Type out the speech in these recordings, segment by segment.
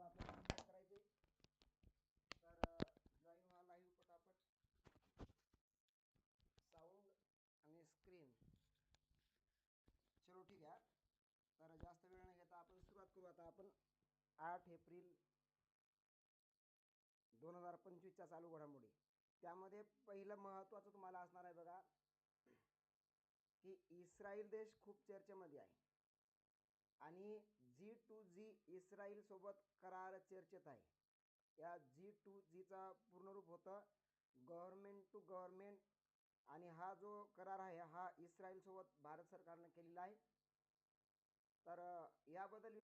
तेव्हा आपल्याला काय करायचे तर जॉईन व्हा लाईव्ह पटापट. साऊंड आणि स्क्रीन चलो ठीक आहे. तर जास्त वेळ न घेता आपण सुरुवात करू. आता आपण आठ एप्रिल दोन हजार पंचवीसच्या चालू घडामोडी. त्यामध्ये पहिलं महत्त्वाचं तुम्हाला असणार आहे बघा की इस्रायल देश खूप चर्चेमध्ये आहे. आणि जी टू जी इस्रायल सोबत करार चर्चेत आहे. या जी टू जीचा पूर्ण रूप होतं गव्हर्मेंट टू गव्हर्मेंट आणि हा जो करार आहे हा इस्रायलसोबत भारत सरकारनं केलेला आहे. तर याबद्दल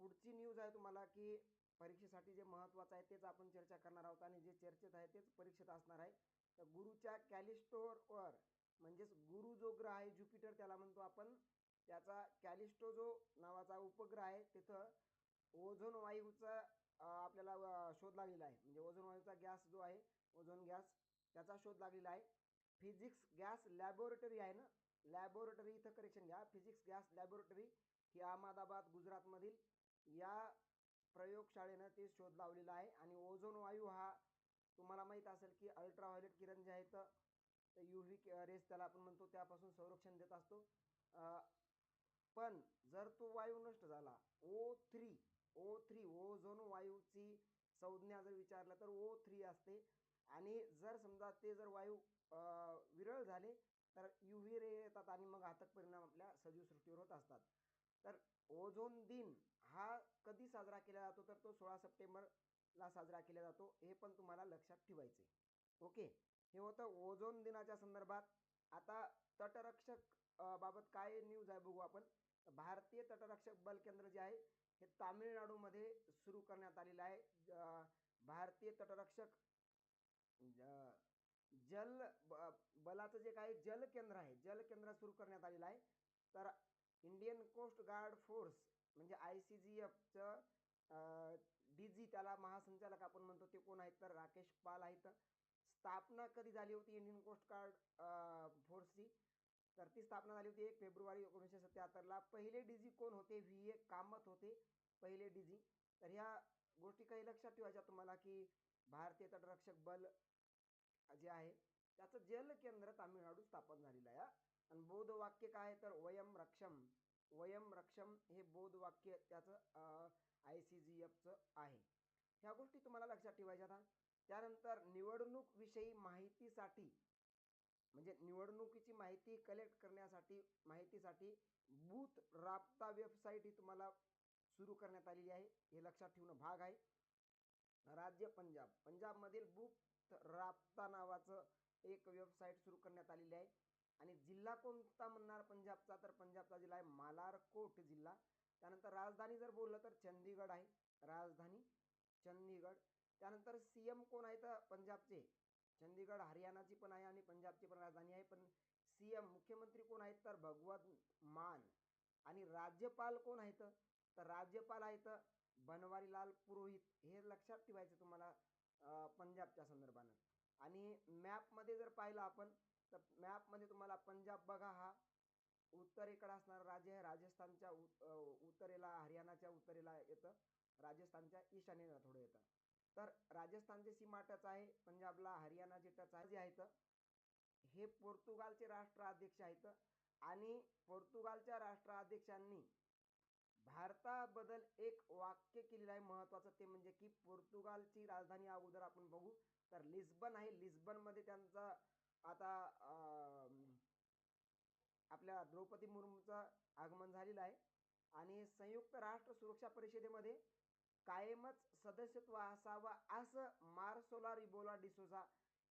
पुढची न्यूज आहे तुम्हाला की परीक्षेसाठी जे महत्त्वाचं आहे तेच आपण चर्चा करणार आहोत आणि जे चर्चेत आहे तेच परीक्षेत असणार आहे. तर गुरुच्या कॅलिस्टोरवर म्हणजेच गुरु जो ग्रह आहे ज्युपिटर त्याला म्हणतो आपण त्याचा कॅलिस्टो जो नावाचा उपग्रह आहे. तिथं ओझोन वायूचा आपल्याला शोध लागलेला आहे. म्हणजे ओझोन वायूचा गॅस जो आहे ओझोन गॅस त्याचा शोध लागलेला आहे. फिजिक्स गॅस लॅबोरेटरी आहे ना? लॅबोरेटरी इथं करेक्शन घ्या. फिजिक्स गॅस लॅबोरेटरी ही अहमदाबाद गुजरातमधील या प्रयोगशाळेनं ते शोध लावलेला आहे. आणि ओझोन वायू हा तुम्हाला माहीत असेल की अल्ट्राव्हायलेट किरण जे आहेत तर यू व्ही रेस त्याला आपण म्हणतो त्यापासून संरक्षण देत असतो. पण जर तो वायू नष्ट झाला O three O three ozone वायूची संज्ञा जर विचारलं तर ओ थ्री असते. आणि जर समजा ते जर वायू विरळ झाले तर यू व्ही रे येतात आणि मग घातक परिणाम आपल्या सजीव सृष्टीवर होत असतात. तर ओझोन दिन हा कधी साजरा केला जातो? तर तो सोळा सप्टेंबरला साजरा केला जातो. हे पण तुम्हाला लक्षात ठेवायचे ओके? हे होतं ओझोन दिनाच्या संदर्भात. आता तटरक्षक बाबत काय न्यूज आहे बघू आपण. भारतीय तटरक्षक बल केंद्र जे आहे हे तामिळनाडूमध्ये सुरू करण्यात आलेलं आहे. भारतीय तटरक्षक जल ब बलाचं जे काही जल केंद्र आहे जल केंद्र सुरू करण्यात आलेलं आहे. तर इंडियन कोस्ट गार्ड फोर्स म्हणजे आय सी जी एफचं डी जी त्याला महासंचालक आपण म्हणतो ते कोण आहेत तर राकेश पाल आहेत. स्थापना कधी झाली होती इंडियन कोस्ट गार्ड फोर्सची? तर ती स्थापना झाली होती एक फेब्रुवारी एकोणीसशे सत्याहत्तरला. पहिले डी कोण होते? व्ही ए कामत होते. पहिले डी तर ह्या गोष्टी काही लक्षात ठेवायच्या तुम्हाला की भारतीय तटरक्षक बल जे आहे त्याचं जल केंद्र तामिळनाडू स्थापन झालेलं आहे आणि बौद्ध वाक्य काय तर वयम रक्षम. वयम रक्षम हे बौद्ध वाक्य त्याचं आय सी जी एफचं आहे. ह्या गोष्टी तुम्हाला लक्षात ठेवायच्या आता त्यानंतर निवडणूकविषयी माहितीसाठी म्हणजे निवडणुकीची माहिती कलेक्ट करण्यासाठी माहितीसाठी बूथ राबता वेबसाईट ही तुम्हाला सुरू करण्यात आलेली आहे. हे लक्षात ठेवणं भाग आहे. राज्य पंजाब. पंजाबमधील बूथ राबता नावाचं एक वेबसाईट सुरू करण्यात आलेली आहे. आणि जिल्हा कोणता म्हणणार पंजाबचा? तर पंजाबचा जिल्हा आहे मालारकोट जिल्हा. त्यानंतर राजधानी जर बोललं तर चंदीगड आहे. राजधानी चंदीगड. त्यानंतर सी एम कोण आहे? तर पंजाबचे चंदीगड हरियाणाची पण आहे आणि पंजाबची पण राजधानी आहे. पण सी एम मुख्यमंत्री कोण आहेत? तर भगवत मान. आणि राज्यपाल कोण आहेत? तर राज्यपाल आहेत बनवारीलाल पुरोहित. हे लक्षात ठेवायचं तुम्हाला पंजाबच्या संदर्भानं. आणि मॅपमध्ये जर पाहिलं आपण तर मॅपमध्ये तुम्हाला पंजाब बघा हा. उत्तरेकडे असणारं राज्य आहे. राजस्थानच्या उत्तरेला हरियाणाच्या उत्तरेला येतं. राजस्थानच्या ईशान्येला थोडं येतं. तर राजस्थानचे सीमा टच आहे पंजाबला हरियाणाचे टच आहे जे आहेत हे पोर्तुगालचे राष्ट्राध्यक्ष आहेत. आणि पोर्तुगालच्या राष्ट्राध्यक्षांनी भारताबद्दल एक वाक्य केलेलं आहे महत्त्वाचं ते म्हणजे की पोर्तुगालची राजधानी अगोदर आपण बघू. तर लिस्बन आहे लिस्बनमध्ये त्यांचा आता आपल्या द्रौपदी मुर्मूचं आगमन झालेलं आहे. आणि संयुक्त राष्ट्र सुरक्षा परिषदेमध्ये कायमच सदस्यत्व असावा असं मार्सोला रिबोला डिसोझा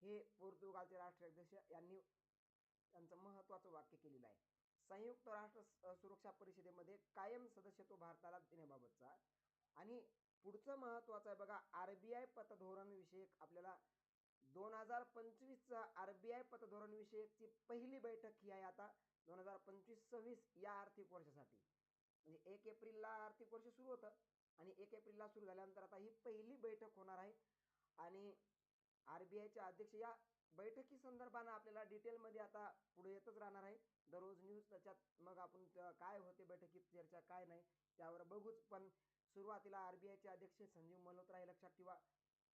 हे पोर्तुगालचे राष्ट्राध्यक्ष यांनी त्यांचं महत्त्वाचं वाक्य केलेलं आहे. संयुक्त राष्ट्र सुरक्षा परिषदेमध्ये कायम सदस्यत्व भारताला देण्याबाबतचा आणि पुढचं महत्त्वाचं आहे बघा आर बी आय पतधोरणविषयक आपल्याला दोन हजार पंचवीसचा आर बी आय पतधोरणविषयकची पहिली बैठक ही आहे आता दोन हजार पंचवीस सव्वीस या आर्थिक वर्षासाठी. म्हणजे एक एप्रिलला आर्थिक वर्ष सुरू होतं. आणि एक एप्रिलला सुरू झाल्यानंतर आता ही पहिली बैठक होणार आहे. आणि आर बी आयचे अध्यक्ष या बैठकी संदर्भानं आपल्याला डिटेलमध्ये आता पुढे येतच राहणार आहे. दररोज न्यूज त्याच्यात मग आपण काय होते बैठकीत चर्चा काय नाही त्यावर बघूच. पण सुरुवातीला आरबीआयचे अध्यक्ष संजीव मल्होत्रा हे लक्षात ठेवा.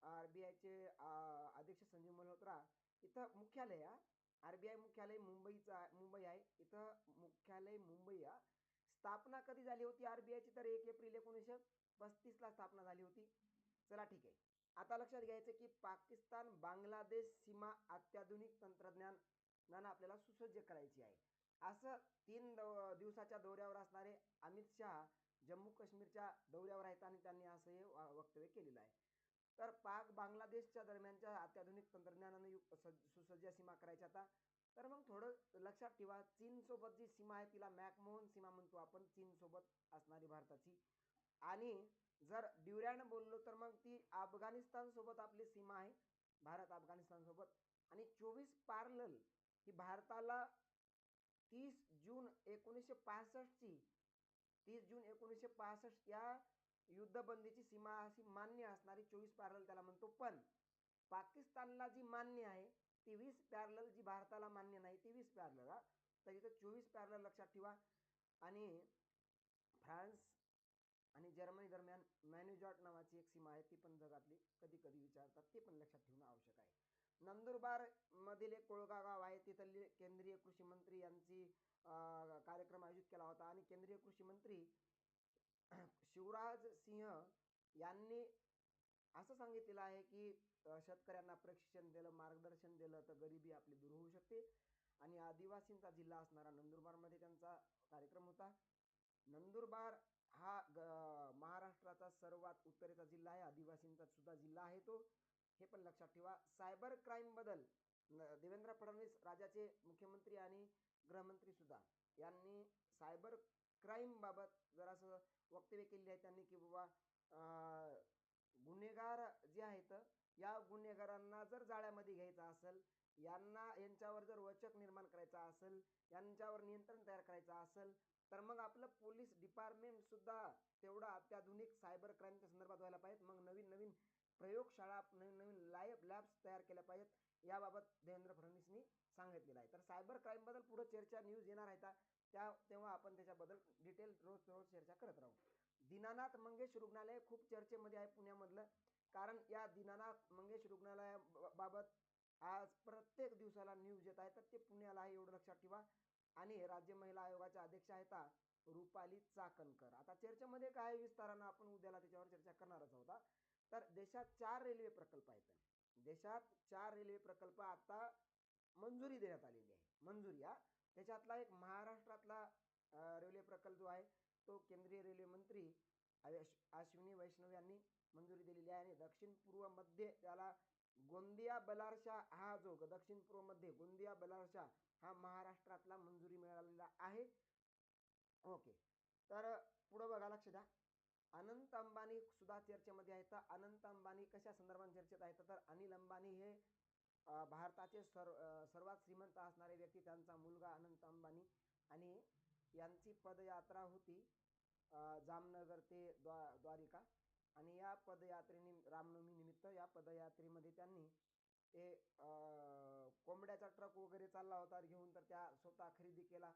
आरबीआयचे अध्यक्ष संजीव मल्होत्रा इथं मुख्यालय आरबीआय मुख्यालय मुंबईचा मुंबई आहे. इथं मुख्यालय मुंबई आहे स्थापना कधी झाली होती आर बी आयची? तर एक एप्रिल एकोणीसशे पस्तीसला स्थापना झाली होती. चला ठीक आहे. आता लक्षात घ्यायचं की पाकिस्तान बांगलादेश सीमा अत्याधुनिक तंत्रज्ञानानं आपल्याला सुसज्ज करायची आहे. असं तीन दव दिवसाच्या दौऱ्यावर असणारे अमित शहा जम्मू काश्मीरच्या दौऱ्यावर आहेत आणि त्यांनी असं हे वक्तव्य केलेलं आहे. तर पाक बांगलादेशच्या दरम्यानच्या अत्याधुनिक तंत्रज्ञानानं युक्त सुसज्ज सीमा करायच्या आता. तर मग थोडं लक्षात ठेवा चीनसोबत जी सीमा आहे तिला मॅकमोहन सीमा म्हणतो आपण चीनसोबत असणारी भारताची. आणि जर ड्युरॅन बोललो तर मग ती अफगाणिस्तानसोबत आपली सीमा आहे भारत अफगाणिस्तानसोबत. आणि चोवीस पार्लल ही भारताला तीस जून एकोणीसशे पासष्टची तीस जून एकोणीसशे पासष्ट या युद्धबंदीची सीमा अशी मान्य असणारी चोवीस पॅरल त्याला म्हणतो. पण पाकिस्तानला जी मान्य आहे ती वीस पॅरल जी भारताला मान्य नाही ती वीस पॅरल हा. तर इथं चोवीस पॅरल लक्षात ठेवा. आणि फ्रान्स आणि जर्मनी दरम्यान मॅन्युजॉट नावाची एक सीमा आहे ती पण जगातली कधी कधी विचारतात ते पण लक्षात ठेवणं आवश्यक आहे. नंदुरबार मधील एक कोळगा गाव आहे तिथली केंद्रीय कृषी मंत्री यांची कार्यक्रम आयोजित केला होता आणि केंद्रीय कृषी मंत्री शिवराज सिंह यांनी असं सांगितलेलं आहे की शेतकऱ्यांना प्रशिक्षण दिलं मार्गदर्शन दिलं तर गरिबी आपली दूर होऊ शकते आणि आदिवासींचा जिल्हा असणारा नंदुरबारमध्ये त्यांचा कार्यक्रम होता. नंदुरबार हा ग महाराष्ट्राचा सर्वात उत्तरेचा जिल्हा आहे आदिवासींचा सुद्धा जिल्हा आहे तो. हे पण लक्षात ठेवा. सायबर क्राईमबद्दल देवेंद्र फडणवीस राज्याचे मुख्यमंत्री आणि गृहमंत्री सुद्धा यांनी सायबर क्राईमबाबत जरासं वक्तव्य केले आहे त्यांनी की बाबा गुन्हेगार जे आहेत या गुन्हेगारांना जर जाळ्यामध्ये घ्यायचं असेल यांना यांच्यावर जर वचक निर्माण करायचा असेल यांच्यावर नियंत्रण तयार करायचं असेल तर मग आपलं पोलीस डिपार्टमेंट सुद्धा तेवढं अत्याधुनिक सायबर क्राईमच्या संदर्भात व्हायला पाहिजेत. मग नवीन नवीन प्रयोगशाळा नवीन नवीन लाईव्ह लॅब्स तयार केल्या पाहिजेत. याबाबत देवेंद्र फडणवीसनी सांगितलेलं आहे. तर सायबर क्राईमबद्दल पुढं चर्चा न्यूज येणार आहेत त्या तेव्हा आपण त्याच्याबद्दल डिटेल रोज रोज चर्चा करत राहू. दीनानाथ मंगेश रुग्णालय खूप चर्चेमध्ये आहे पुण्यामधलं. कारण या दीनानाथ मंगेश रुग्णालयाबाबत आज प्रत्येक दिवसाला न्यूज येत आहे. तर ते पुण्याला आहे एवढं लक्षात ठेवा. आणि राज्य महिला आयोगाच्या अध्यक्ष आहेत रुपाली चाकणकर. आता चर्चेमध्ये काय विस्तारानं आपण उद्याला त्याच्यावर चर्चा करणारच होता तर देशात चार रेल्वे प्रकल्प आहेत. देशात चार रेल्वे प्रकल्प आता मंजुरी देण्यात आलेली आहे. मंजुरी हा. त्याच्यातला एक महाराष्ट्रातला रेल्वे प्रकल्प जो आहे तो केंद्रीय रेल्वे मंत्री अश- अश्विनी वैष्णव यांनी मंजुरी दिलेली आहे आणि दक्षिण पूर्व मध्य त्याला गोंदिया बलारशा हा जो दक्षिण पूर्वमध्ये गोंदिया बलारशा हा महाराष्ट्रातला मंजुरी मिळालेला आहे. ओके. तर पुढं बघा लक्ष द्या. अनंत अंबानी सुद्धा चर्चेमध्ये आहेत. अनंत अंबानी कशा संदर्भात चर्चेत आहेत? तर अनिल अंबानी हे भारताचे सर्व सर्वात श्रीमंत असणारे व्यक्ती. त्यांचा मुलगा अनंत अंबानी आणि यांची पदयात्रा होती जामनगर ते द्वा द्वारिका. आणि या पदयात्रेने रामनवमी निमित्त या पदयात्रेमध्ये त्यांनी ते कोंबड्याचा ट्रक वगैरे चालला होता घेऊन तर त्या स्वतः खरेदी केला.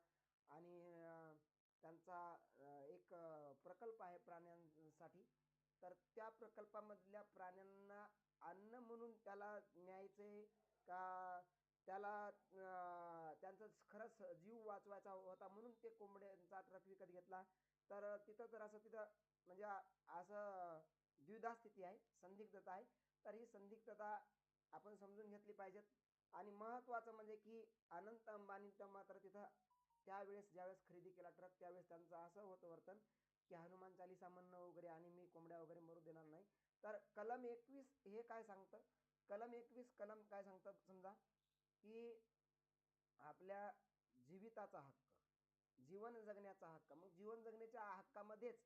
आणि त्यांचा एक प्रकल्प आहे प्राण्यांसाठी. तर त्या प्रकल्पामधल्या प्राण्यांना अन्न म्हणून त्याला न्यायचे का त्याला त्यांचा खरंच जीव वाचवायचा होता म्हणून ते कोंबड्यांचा ट्रक विकत घेतला. तर तिथं तर असं तिथं म्हणजे असं द्विधा स्थिती आहे संदिग्धता आहे. तर ही संदिग्धता आपण समजून घेतली पाहिजेत. आणि महत्त्वाचं म्हणजे की अनंत अंबानी मात्र तिथं त्यावेळेस ज्यावेळेस खरेदी केला ट्रक त्यावेळेस त्यांचं असं होतं वर्तन की हनुमान चालिसा म्हणणं वगैरे आणि मी कोंबड्या वगैरे मरू देणार नाही. तर कलम एकवीस हे काय सांगतं? कलम एकवीस कलम काय सांगतं समजा? की आपल्या जीविताचा हक्क. जीवन जगण्याचा हक्क. मग जीवन जगण्याच्या हक्कामध्येच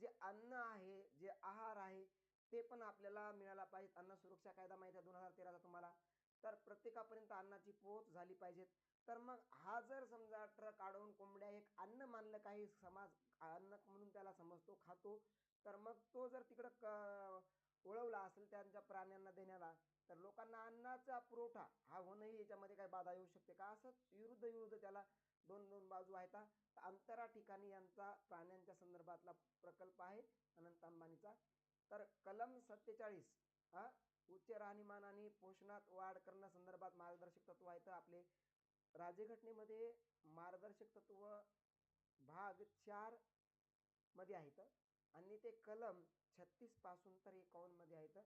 जे अन्न आहे जे आहार आहे ते पण आपल्याला मिळाला पाहिजे अन्न सुरक्षा कायदा माहिती आहे दोन हजार तेराचा तुम्हाला. तर प्रत्येकापर्यंत अन्नाची पोहोच झाली पाहिजेत. तर मग हा जर समजा ट्रक अडवून कोंबड्या एक अन्न मानलं काही समाज अन्न म्हणून त्याला समजतो खातो तर मग तो जर तिकडं क ओळवला असेल त्यांच्या प्राण्यांना देण्याला तर लोकांना अन्नाचा पुरवठा हा होणंही याच्यामध्ये काही बाधा येऊ शकते का? असं विरुद्ध विरुद्ध त्याला दोन दोन बाजू आहेत. तर अंतरा ठिकाणी यांचा प्राण्यांच्या संदर्भातला प्रकल्प आहे. अनंत अंबानीचा. तर कलम सत्तेचाळीस हा उच्च राहणीमान आणि पोषणात वाढ करण्यासंदर्भात मार्गदर्शक तत्व आहेत. आपले राज्यघटनेमध्ये मार्गदर्शक तत्व भाग चारमध्ये आहेत. आणि ते कलम छत्तीसपासून तर एकावन्नमध्ये आहेत.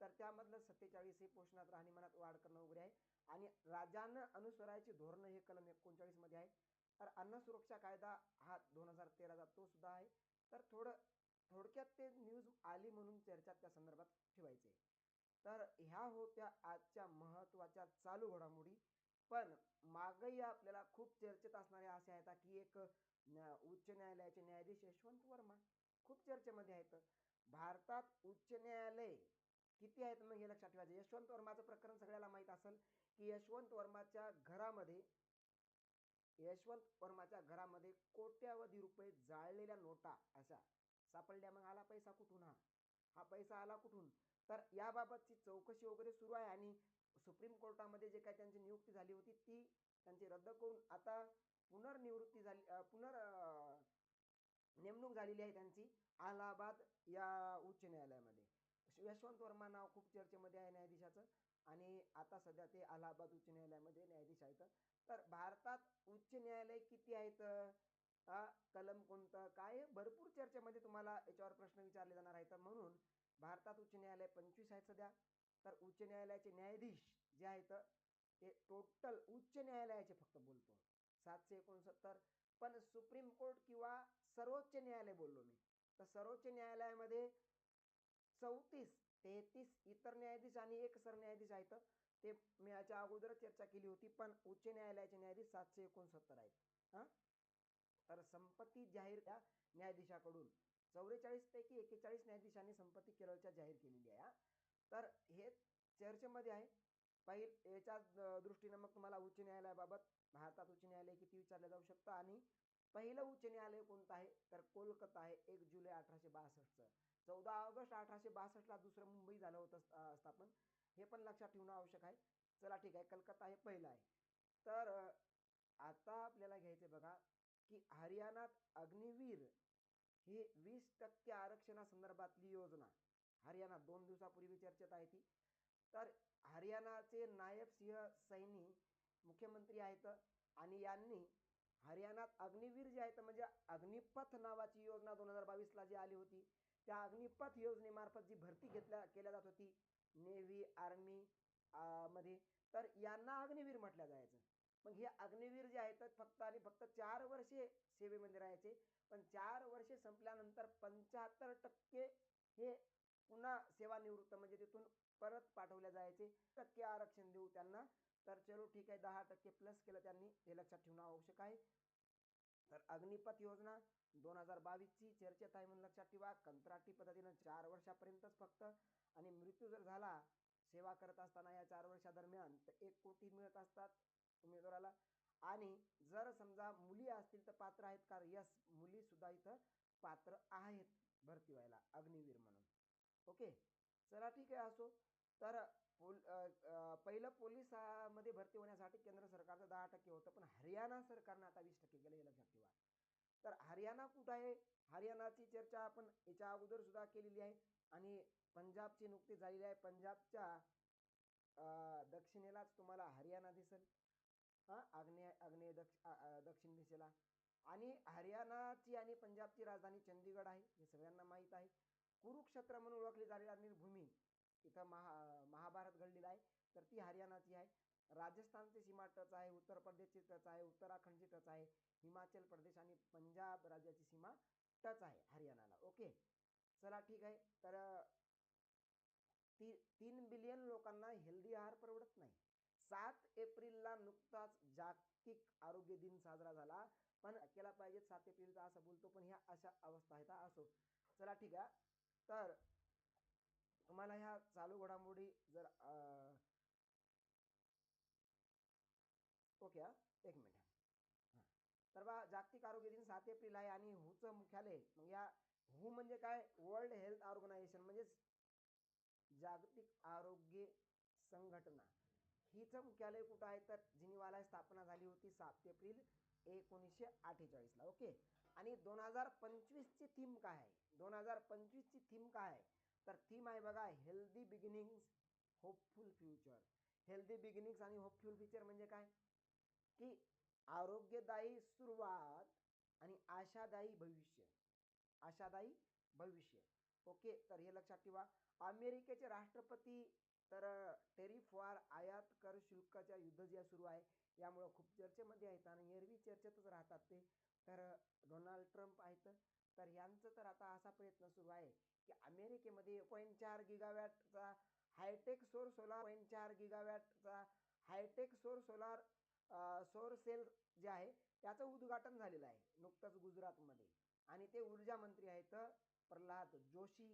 तर त्यामधलं सत्तेचाळीस हे पोषणात राहणीमानात वाढ करणं वगैरे आहे. आणि राज्यानं अनुसरायची धोरणं हे कलम एकोणचाळीसमध्ये आहे. तर अन्न सुरक्षा कायदा हा दोन हजार तेराचा तो सुद्धा आहे. तर थोडं थोडक्यात ते न्यूज आली म्हणून चर्चा त्या संदर्भात ठेवायचे तर ह्या होत्या आजच्या महत्त्वाच्या चालू घडामोडी. पण मागही आपल्याला खूप चर्चेत असणारे असे आहेत की एक उच्च न्यायालयाचे न्यायाधीश यशवंत वर्मा खूप चर्चेमध्ये आहेत. भारतात उच्च न्यायालय किती आहेत मग हे लक्षात ठेवायचं? यशवंत वर्माचं प्रकरण सगळ्याला माहीत असेल की यशवंत वर्माच्या घरामध्ये यशवंत वर्माच्या घरामध्ये कोट्यावधी रुपये जाळलेल्या नोटा अशा. सापडल्या मग आला पैसा कुठून हा? हा पैसा आला कुठून? तर याबाबतची चौकशी वगैरे सुरू आहे आणि सुप्रीम कोर्टामध्ये जे काय त्यांची नियुक्ती झाली होती ती त्यांची रद्द करून आता पुनर्निवृत्ती झाली पुनर् नेमणूक झालेली आहे त्यांची अलाहाबाद या उच्च न्यायालयामध्ये. यशवंत वर्मा नाव खूप चर्चेमध्ये आहे न्यायाधीशाचं. आणि आता सध्या ते अलाहाबाद उच्च न्यायालयामध्ये न्यायाधीश आहेत. तर भारतात उच्च न्यायालय किती आहेत? हा कलम कोणतं? काय? भरपूर चर्चेमध्ये तुम्हाला याच्यावर प्रश्न विचारले जाणार आहेत. म्हणून भारतात उच्च न्यायालय पंचवीस आहेत सध्या. तर उच्च न्यायालयाचे न्यायाधीश जे आहेत ते टोटल उच्च न्यायालयाचे फक्त बोलतो. सातशे एकोणसत्तर. पण सुप्रीम कोर्ट किंवा सर्वोच्च न्यायालय बोललो मी. तर सर्वोच्च न्यायालयामध्ये चौतीस तेहतीस इतर न्यायाधीश आणि एक सरन्यायाधीश आहेत. ते मी याच्या अगोदर चर्चा केली होती पण उच्च न्यायालयाचे न्यायाधीश सातशे एकोणसत्तर आहेत. हां? तर संपत्ती जाहीर त्या न्यायाधीशाकडून. चौवेचाळीसपैकी एकेचाळीस न्यायाधीशांनी संपत्ती केरळच्या जाहीर केलेली आहे तर हे चर्चेमध्ये आहे. पहिल याच्या दृष्टीनं मग तुम्हाला उच्च न्यायालयाबाबत भारतात उच्च न्यायालय किती विचारलं जाऊ शकतं? आणि पहिलं उच्च न्यायालय कोणतं आहे? तर कोलकाता आहे एक जुलै अठराशे बासष्टचं. चौदा ऑगस्ट अठराशे बासष्टला दुसरं मुंबई झालं होतं स्थापन. हे पण लक्षात ठेवणं आवश्यक आहे. चला ठीक आहे कलकत्ता हे पहिलं आहे. तर आता आपल्याला घ्यायचं बघा की हरियाणात अग्निवीर ही वीस टक्के आरक्षणासंदर्भातली योजना. हरियाणा दोन दिवसापूर्वी चर्चेत आहे ती. तर हरियाणाचे नायब सिंह सैनी मुख्यमंत्री आहेत आणि यांनी हरियाणात अग्निवीर जे आहेत म्हणजे अग्निपथ नावाची योजना दोन हजार बावीसला जी आली होती त्या अग्निपथ योजनेमार्फत जी भरती घेतल्या केल्या जात होती नेव्ही आर्मी मध्ये तर यांना अग्निवीर म्हटलं जायचं. मग हे अग्निवीर जे आहेत फक्त आणि फक्त चार वर्षे सेवेमध्ये राहायचे. पण चार वर्षे संपल्यानंतर पंच्याहत्तर टक्के हे पुन्हा सेवानिवृत्त म्हणजे तिथून परत पाठवल्या जायचे. टक्के आरक्षण देऊ त्यांना. तर चलो ठीक आहे दहा टक्के प्लस केलं त्यांनी हे लक्षात ठेवणं आवश्यक आहे. तर अग्निपथ योजना दोन हजार बावीसची चर्चेत आहे म्हणून लक्षात ठेवा. कंत्राटी पद्धतीनं चार वर्षापर्यंतच फक्त आणि मृत्यू जर झाला सेवा करत असताना या चार वर्षादरम्यान तर एक कोटी मिळत असतात उमेदवाराला. आणि जर समजा मुली असतील तर पात्र आहेत का? यस मुलीसुद्धा इथं पात्र आहेत भरती व्हायला अग्निवीर म्हणून. ओके? चला ठीक आहे असो. तर पोल पहिलं पोलिसामध्ये भरती होण्यासाठी केंद्र सरकारचं दहा टक्के होतं पण हरियाणा सरकारनं आता वीस टक्के केलं हे लक्षात ठेवा. तर हरियाणा कुठं आहे? हरियाणाची चर्चा आपण याच्या अगोदर सुद्धा केलेली आहे. आणि पंजाबची नुकती झालेली आहे. पंजाबच्या दक्षिणेलाच तुम्हाला हरियाणा दिसेल. हां आग्नेय आग्नेय दक्ष दक्षिण दिशेला. आणि हरियाणाची आणि पंजाबची राजधानी चंदीगड आहे. हे सगळ्यांना माहीत आहे. कुरुक्षेत्र म्हणून ओळखली जाणारी भूमी इथं महा महाभारत घडलेलं आहे. तर ती हरियाणाची आहे. राजस्थानची सीमा टच आहे उत्तर प्रदेशची टच आहे उत्तराखंडची टच आहे हिमाचल प्रदेश आणि पंजाब राज्याची सीमा टच आहे हरियाणाला. ओके? चला ठीक आहे. तर ती तीन बिलियन लोकांना हेल्दी आहार परवडत नाही. सात एप्रिलला नुकताच जागतिक आरोग्य दिन साजरा झाला. पण केला पाहिजे सात एप्रिलचा असं बोलतो पण ह्या अशा अवस्था आहेत असो. चला ठीक आहे. तर तुम्हाला ह्या चालू घडामोडी जर ओके एक मिनिट. तर बा जागतिक आरोग्य दिन सात एप्रिल आहे आणि हुचं मुख्यालय मग या हू म्हणजे काय? वर्ल्ड हेल्थ ऑर्गनायझेशन म्हणजेच जागतिक आरोग्य संघटना. हिचं मुख्यालय कुठं आहे? तर जिनिवाला स्थापना झाली होती सात एप्रिल एकोणीसशे अठ्ठेचाळीसला. ओके? आणि दोन हजार पंचवीसची थीम काय आहे? दोन हजार पंचवीसची थीम काय आहे? तर थीम आहे बघा healthy beginnings hopeful future. Healthy beginnings आणि होपफुल फ्युचर म्हणजे काय? की आरोग्यदायी सुरुवात आणि आशादायी भविष्य. आशादायी भविष्य. ओके तर हे लक्षात ठेवा. अमेरिकेचे राष्ट्रपती तर टेरिफवार आयात कर शुल्काच्या युद्ध जे सुरू आहे यामुळं खूप चर्चेमध्ये आहेत आणि एरवी चर्चेतच राहतात ते. तर डोनाल्ड ट्रम्प आहेत तर यांचं तर आता असा प्रयत्न सुरू आहे की अमेरिकेमध्ये पॉईंट चार गिगावॅटचा हायटेक सोर सोलार पॉईंट चार गिगावॅटचा हायटेक सोर सोलार सौर सेल जे आहे त्याचं उद्घाटन झालेलं आहे नुकतंच गुजरातमध्ये. आणि ते ऊर्जा मंत्री आहेत प्रल्हाद जोशी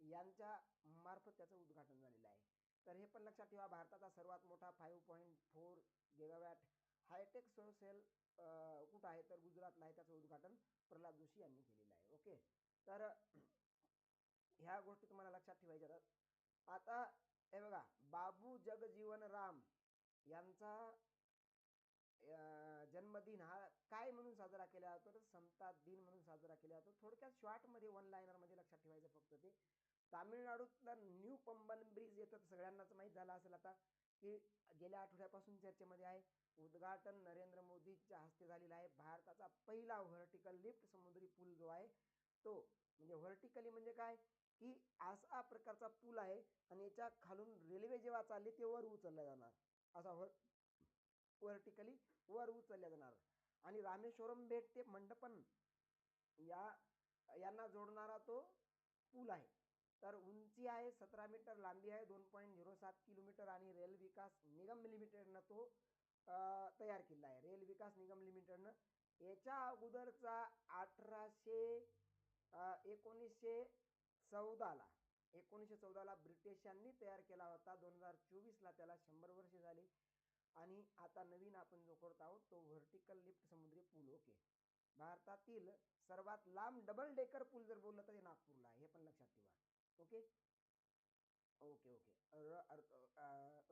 यांच्या मार्फत त्याचं उद्घाटन झालेलं आहे. तर हे पण लक्षात ठेवा भारताचा सर्वात मोठा five point four gigawatt high tech सौर सेल कुठं आहे तर गुजरातला आहे त्याचं उद्घाटन प्रल्हाद जोशी यांनी केलेलं आहे. ओके? तर ह्या गोष्टी तुम्हाला लक्षात ठेवायच्या आता हे बघा बाबू जगजीवन राम यांचा जन्मदिन हा काय म्हणून साजरा केला जातो? तर समता दिन म्हणून साजरा केला जातो. थोडक्यात शॉर्टमध्ये वन लायनरमध्ये लक्षात ठेवायचं फक्त ते. तामिळनाडूतला न्यू पंबन ब्रिज येतं. सगळ्यांनाच माहीत झालं असेल आता की गेल्या आठवड्यापासून चर्चेमध्ये आहे. उद्घाटन नरेंद्र मोदीच्या हस्ते झालेला आहे. भारताचा पहिला व्हर्टिकल लिफ्ट समुद्री पूल जो आहे तो म्हणजे व्हर्टिकली म्हणजे काय? की असा प्रकारचा पूल आहे आणि याच्या खालून रेल्वे जेव्हा चालली ते वर उचलला जाणार. असा व्हर वर्टिकली वर उचलल्या जाणार. आणि रामेश्वरम भेट ते मंडपन या यांना जोडणारा तो पूल आहे. तर उंची आहे सतरा मीटर लांबी आहे दोन पॉईंट झिरो सात किलोमीटर आणि रेल विकास निगम लिमिटेडनं तो तयार केला आहे. रेल विकास निगम लिमिटेडनं याच्या अगोदरचा अठराशे एकोणीसशे चौदाला एकोणीसशे चौदाला ब्रिटिशांनी तयार केला होता. दोन हजार चोवीसला त्याला शंभर वर्षे झाली. आणि आता नवीन आपण जो करत आहोत तो व्हर्टिकल लिफ्ट समुद्री पूल ओके भारतातील सर्वात लांब डबल डेकर पूल जर बोललं तर हे नागपूरला आहे हे पण लक्षात ठेवा okay okay okay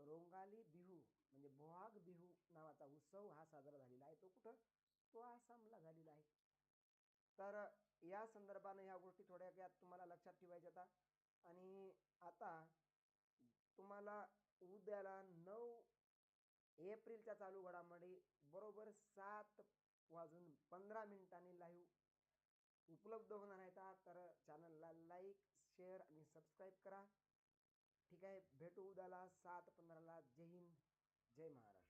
Rongali Bihu म्हणजे बोहाग बिहू नावाचा उत्सव हा साजरा झालेला आहे तो कुठं? तो आसामला झालेला आहे. तर या संदर्भानं ह्या गोष्टी थोड्या तुम्हाला लक्षात ठेवायच्या आता. आणि आता तुम्हाला उद्याला नऊ एप्रिलच्या चालू घडामोडी बरोबर सात वाजून पंधरा मिनिटांनी लाईव्ह उपलब्ध होणार आहेत. तर चॅनलला लाईक शेअर आणि सबस्क्राईब करा. ठीक आहे भेटू उद्याला सात पंधराला. जय हिंद जय महाराष्ट्र.